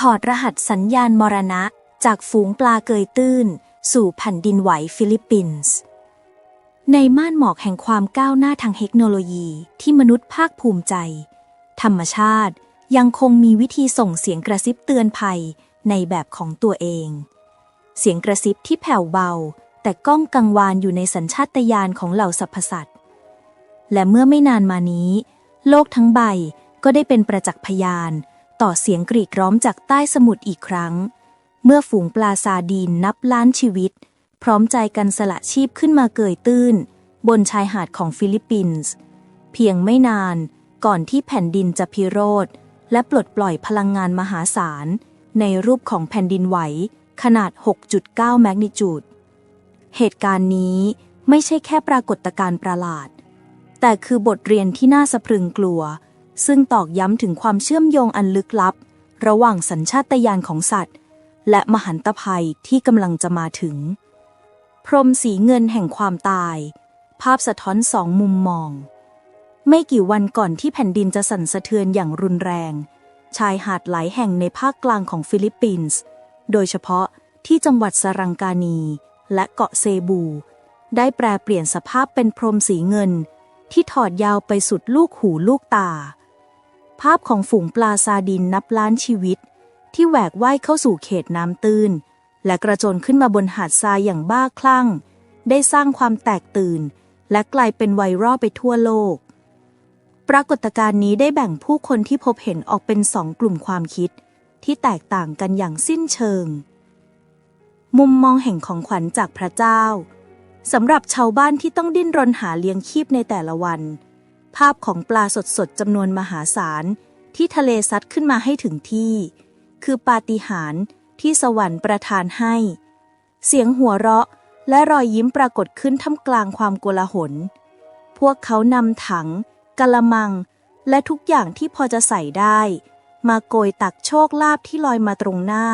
ถอดรหัสสัญญาณมรณะจากฝูงปลาเกยตื้น สู่แผ่นดินไหวฟิลิปปินส์ในม่านหมอกแห่งความก้าวหน้าทางเทคโนโลยีที่มนุษย์ภาคภูมิใจ ธรรมชาติยังคงมีวิธีส่งเสียงกระซิบเตือนภัยในแบบของตัวเอง เสียงกระซิบที่แผ่วเบา แต่ก้องกังวานอยู่ในสัญชาตญาณของเหล่าสรรพสัตว์ และเมื่อไม่นานมานี้ โลกทั้งใบก็ได้เป็นประจักษ์พยาน ต่อเสียงกรีดร้องจากใต้สมุทรอีกครั้ง เมื่อฝูงปลาซาดีนนับล้านชีวิต พร้อมใจกันสละชีพขึ้นมาเกยตื้น บนชายหาดของฟิลิปปินส์ เพียงไม่นานก่อนที่แผ่นดินจะพิโรธ และปลดปล่อยพลังงานมหาศาล ในรูปของแผ่นดินไหวขนาด 6.9 แมกนิจูด เหตุการณ์นี้ไม่ใช่แค่ปรากฏการณ์ประหลาด แต่คือบทเรียนที่น่าสะพรึงกลัว ซึ่งตอกย้ำถึงความเชื่อมโยงอันลึกลับ ระหว่างสัญชาตญาณของสัตว์ และมหันตภัยที่กำลังจะมาถึง พรมสีเงินแห่งความตาย ภาพสะท้อนสองมุมมอง ไม่กี่วันก่อนที่แผ่นดินจะสั่นสะเทือนอย่างรุนแรง ชายหาดหลายแห่งในภาคกลางของฟิลิปปินส์ โดยเฉพาะที่จังหวัดสรังกานี และเกาะเซบู ได้แปรเปลี่ยนสภาพเป็นพรมสีเงิน ที่ถอดยาวไปสุดลูกหูลูกตา ภาพของฝูงปลาซาดินนับล้านชีวิต ที่แหวกว่ายเข้าสู่เขตน้ำตื้น และกระโจนขึ้นมาบนหาดทรายอย่างบ้าคลั่ง ได้สร้างความแตกตื่น และกลายเป็นไวรัลไปทั่วโลก ปรากฏการณ์นี้ได้แบ่งผู้คนที่พบเห็นออกเป็นสองกลุ่มความคิด ที่แตกต่างกันอย่างสิ้นเชิง มุมมองแห่งของขวัญจากพระเจ้าสำหรับชาวบ้านที่ต้องดิ้นรนหาเลี้ยงชีพในแต่ละวัน ภาพของปลาสดๆจำนวนมหาศาล ที่ทะเลซัดขึ้นมาให้ถึงที่ คือปาฏิหาริย์ที่สวรรค์ประทานให้ เสียงหัวเราะและรอยยิ้มปรากฏขึ้นท่ามกลางความโกลาหล พวกเขานำถัง กละมัง และทุกอย่างที่พอจะใส่ได้ มาโกยตักโชคลาภที่ลอยมาตรงหน้า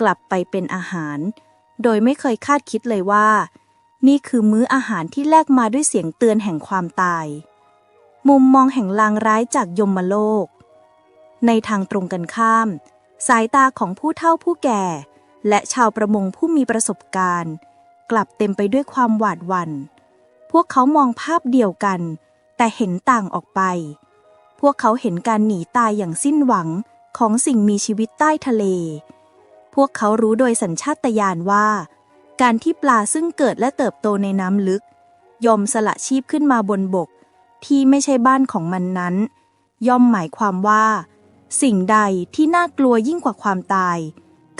กลับไปเป็นอาหาร โดยไม่เคยคาดคิดเลยว่า นี่คือมื้ออาหารที่แลกมาด้วยเสียงเตือนแห่งความตาย มุมมองแห่งลางร้ายจากยมโลก ในทางตรงกันข้าม สายตาของผู้เฒ่าผู้แก่ และชาวประมงผู้มีประสบการณ์ กลับเต็มไปด้วยความหวาดหวัน่น พวกเขามองภาพเดียวกัน แต่เห็นต่างออกไป พวกเขาเห็นการหนีตายอย่างสิ้นหวังของสิ่งมีชีวิตใต้ทะเล พวกเขารู้โดยสัญชาตญาณว่า การที่ปลาซึ่งเกิดและเติบโตในน้ำลึก ยอมสละชีพขึ้นมาบนบก ที่ไม่ใช่บ้านของมันนั้น ย่อมหมายความว่า สิ่งใดที่น่ากลัวยิ่งกว่าความตาย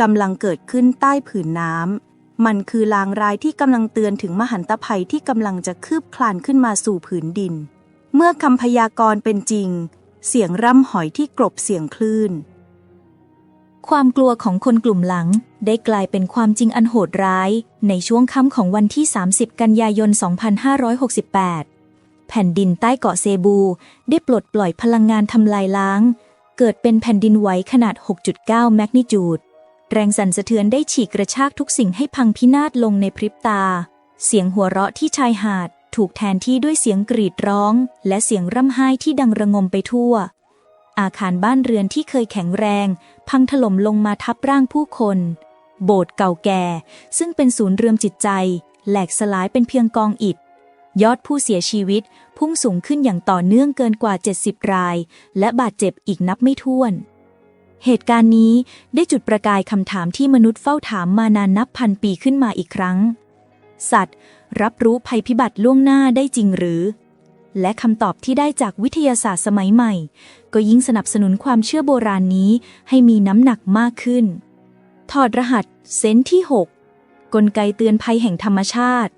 กำลังเกิดขึ้นใต้ผืนน้ำมันคือลางร้ายที่กำลังเตือนถึงมหันตภัยที่กำลังจะคืบคลานขึ้นมาสู่ผืนดิน เมื่อคำพยากรณ์เป็นจริง เสียงร่ำหอยที่กรบเสียงคลื่น ความกลัวของคนกลุ่มหลังได้กลายเป็นความจริงอันโหดร้าย ในช่วงค่ำของวันที่ 30 กันยายน 2568 แผ่นดินใต้เกาะเซบู ได้ปลดปล่อยพลังงานทำลายล้าง เกิดเป็นแผ่นดินไหวขนาด 6.9 แมกนิจูด แรงสั่นสะเทือนได้ฉีกกระชากทุกสิ่งให้พังพินาศลงในพริบตา เสียงหัวเราะที่ชายหาด ถูกแทนที่ด้วยเสียงกรีดร้อง และเสียงร่ำไห้ที่ดังระงมไปทั่ว อาคารบ้านเรือนที่เคยแข็งแรง พังถล่มลงมาทับร่างผู้คน โบสถ์เก่าแก่ ซึ่งเป็นศูนย์เรือมจิตใจ แหลกสลายเป็นเพียงกองอิฐ ยอดผู้เสียชีวิตพุ่งสูงขึ้นอย่างต่อเนื่องเกินกว่า 70 ราย และบาดเจ็บอีกนับไม่ถ้วน เหตุการณ์นี้ได้จุดประกายคำถามที่มนุษย์เฝ้าถามมานานนับพันปีขึ้นมาอีกครั้ง สัตว์ รับรู้ภัยพิบัติล่วงหน้าได้จริงหรือ และคำตอบที่ได้จากวิทยาศาสตร์สมัยใหม่ ก็ยิ่งสนับสนุนความเชื่อโบราณนี้ให้มีน้ำหนักมากขึ้น ถอดรหัสเซนที่ 6 กลไกเตือนภัยแห่งธรรมชาติ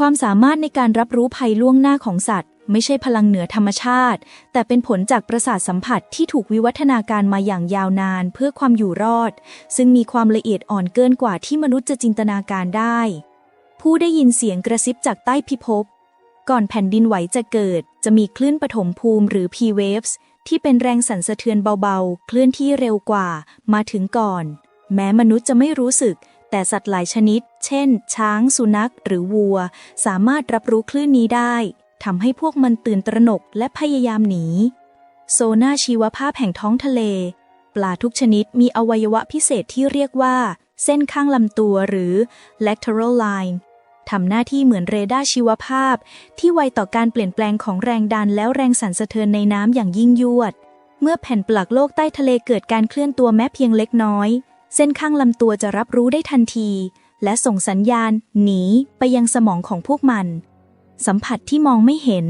ความสามารถในการรับรู้ภัยล่วงหน้าของสัตว์ ไม่ใช่พลังเหนือธรรมชาติ แต่เป็นผลจากประสาทสัมผัสที่ถูกวิวัฒนาการมาอย่างยาวนานเพื่อความอยู่รอด ซึ่งมีความละเอียดอ่อนเกินกว่าที่มนุษย์จะจินตนาการได้ ผู้ได้ยินเสียงกระซิบจากใต้พิภพ ก่อนแผ่นดินไหวจะเกิด จะมีคลื่นปฐมภูมิหรือ P-waves ที่เป็นแรงสั่นสะเทือนเบาๆ เคลื่อนที่เร็วกว่า มาถึงก่อน แม้มนุษย์จะไม่รู้สึก แต่สัตว์หลายชนิด เช่น ช้าง สุนัข หรือวัว สามารถรับรู้คลื่นนี้ได้ทำให้พวกมันตื่นตระหนกและพยายามหนี โซน่าชีวภาพแห่งท้องทะเล ปลาทุกชนิดมีอวัยวะพิเศษที่เรียกว่า เส้นข้างลำตัวหรือ lateral line ทำหน้าที่เหมือนเรดาร์ชีวภาพ ที่ไวต่อการเปลี่ยนแปลงของแรงดันแล้วแรงสั่นสะเทือนในน้ำอย่างยิ่งยวด เมื่อแผ่นปลักโลกใต้ทะเลเกิดการเคลื่อนตัวแม้เพียงเล็กน้อย เส้นข้างลำตัวจะรับรู้ได้ทันที และส่งสัญญาณ หนีไปยังสมองของพวกมัน สัมผัสที่มองไม่เห็น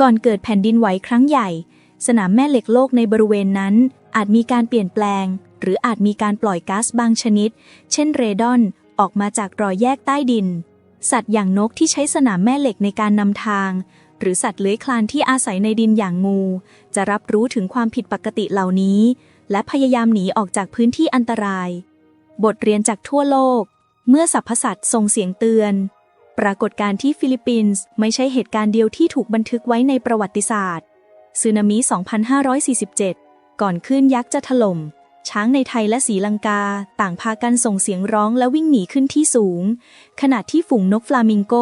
ก่อนเกิดแผ่นดินไหวครั้งใหญ่ สนามแม่เหล็กโลกในบริเวณนั้น อาจมีการเปลี่ยนแปลง หรืออาจมีการปล่อยก๊าซบางชนิด เช่นเรดอนออกมาจากรอยแยกใต้ดิน สัตว์อย่างนกที่ใช้สนามแม่เหล็กในการนำทาง หรือสัตว์เลื้อยคลานที่อาศัยในดินอย่างงู จะรับรู้ถึงความผิดปกติเหล่านี้ และพยายามหนีออกจากพื้นที่อันตราย บทเรียนจากทั่วโลก เมื่อสรรพสัตว์ส่งเสียงเตือน ปรากฏการณ์ที่ฟิลิปปินส์ไม่ใช่เหตุการณ์เดียวที่ถูกบันทึกไว้ในประวัติศาสตร์สึนามิ 2547 ก่อนคลื่นยักษ์จะถล่ม ช้างในไทยและศรีลังกา ต่างพากันส่งเสียงร้องและวิ่งหนีขึ้นที่สูง ขณะที่ฝูงนกฟลามิงโก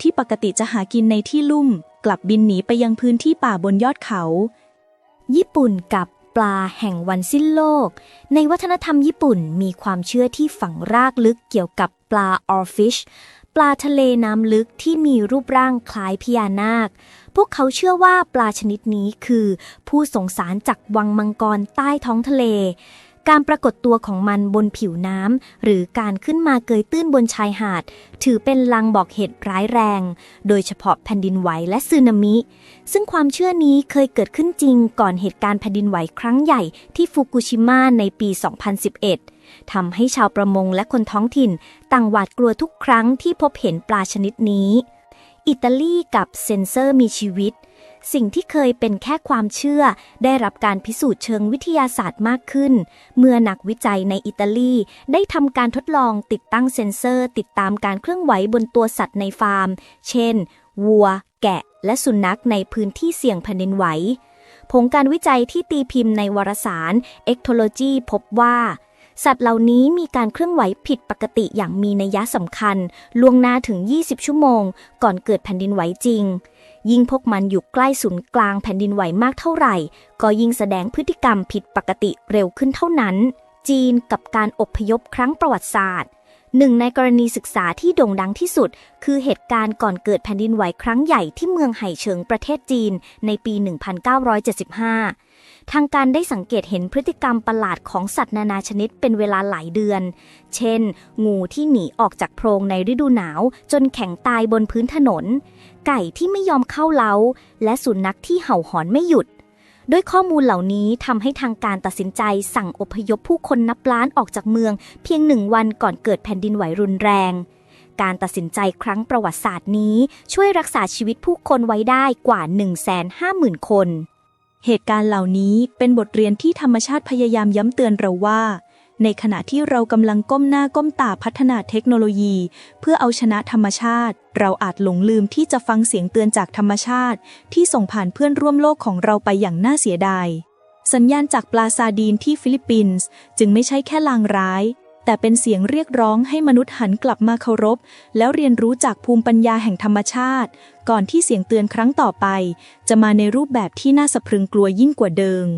ที่ปกติจะหากินในที่ลุ่ม กลับบินหนีไปยังพื้นที่ป่าบนยอดเขา ญี่ปุ่นกับ ปลาแห่งวันสิ้นโลก ในวัฒนธรรมญี่ปุ่นมีความเชื่อที่ฝังรากลึกเกี่ยวกับปลาออร์ฟิชปลาทะเลน้ำลึกที่มีรูปร่างคล้ายพญานาค พวกเขาเชื่อว่าปลาชนิดนี้คือ ผู้สงสารจากวังมังกรใต้ท้องทะเล การปรากฏตัวของมันบนผิวน้ำหรือการขึ้นมาเกยตื้นบนชายหาด ถือเป็นลางบอกเหตุร้ายแรง โดยเฉพาะแผ่นดินไหวและสึนามิ ซึ่งความเชื่อนี้เคยเกิดขึ้นจริงก่อนเหตุการณ์แผ่นดินไหวครั้งใหญ่ที่ฟุกุชิมะในปี 2011ทำให้ชาวประมงและคนท้องถิ่นต่างหวาดกลัวทุกครั้งที่พบเห็นปลาชนิดนี้ อิตาลีกับเซนเซอร์มีชีวิต สิ่งที่เคยเป็นแค่ความเชื่อ ได้รับการพิสูจน์เชิงวิทยาศาสตร์มากขึ้น เมื่อนักวิจัยในอิตาลี ได้ทำการทดลองติดตั้งเซ็นเซอร์ ติดตามการเคลื่อนไหวบนตัวสัตว์ในฟาร์ม เช่น วัว แกะ และสุนัขในพื้นที่เสี่ยงแผ่นดินไหว ผลการวิจัยที่ตีพิมพ์ในวารสาร Ectology พบว่าสัตว์เหล่านี้มีการเคลื่อนไหวผิดปกติอย่างมีนัยสำคัญ ล่วงหน้าถึง 20 ชั่วโมง ก่อนเกิดแผ่นดินไหวจริง ยิ่งพวกมันอยู่ใกล้ศูนย์กลางแผ่นดินไหวมากเท่าไหร่ ก็ยิ่งแสดงพฤติกรรมผิดปกติเร็วขึ้นเท่านั้น จีนกับการอพยพครั้งประวัติศาสตร์หนึ่งในกรณีศึกษาที่โด่งดังที่สุด คือเหตุการณ์ก่อนเกิดแผ่นดินไหวครั้งใหญ่ที่เมืองไห่เฉิงประเทศจีนในปี 1975 ทางการได้สังเกตเห็นพฤติกรรมประหลาดของสัตว์นานาชนิดเป็นเวลาหลายเดือน เช่น งูที่หนีออกจากโพรงในฤดูหนาว จนแข็งตายบนพื้นถนน ไก่ที่ไม่ยอมเข้าเล้า และสุนัขที่เห่าหอนไม่หยุดด้วยข้อมูลเหล่านี้ทำให้ทางการตัดสินใจสั่งอพยพผู้คนนับล้านออกจากเมือง เพียงหนึ่งวันก่อนเกิดแผ่นดินไหวรุนแรง การตัดสินใจครั้งประวัติศาสตร์นี้ ช่วยรักษาชีวิตผู้คนไว้ได้กว่า 150,000 คน เหตุการณ์เหล่านี้เป็นบทเรียนที่ธรรมชาติพยายามย้ำเตือนเราว่า ในขณะที่เรากำลังก้มหน้าก้มตาพัฒนาเทคโนโลยี เพื่อเอาชนะธรรมชาติ เราอาจหลงลืมที่จะฟังเสียงเตือนจากธรรมชาติ ที่ส่งผ่านเพื่อนร่วมโลกของเราไปอย่างน่าเสียดาย สัญญาณจากปลาซาดีนที่ฟิลิปปินส์จึงไม่ใช่แค่ลางร้าย แต่เป็นเสียงเรียกร้องให้มนุษย์หันกลับมาเคารพ แล้วเรียนรู้จากภูมิปัญญาแห่งธรรมชาติ ก่อนที่เสียงเตือนครั้งต่อไป จะมาในรูปแบบที่น่าสะพรึงกลัวยิ่งกว่าเดิม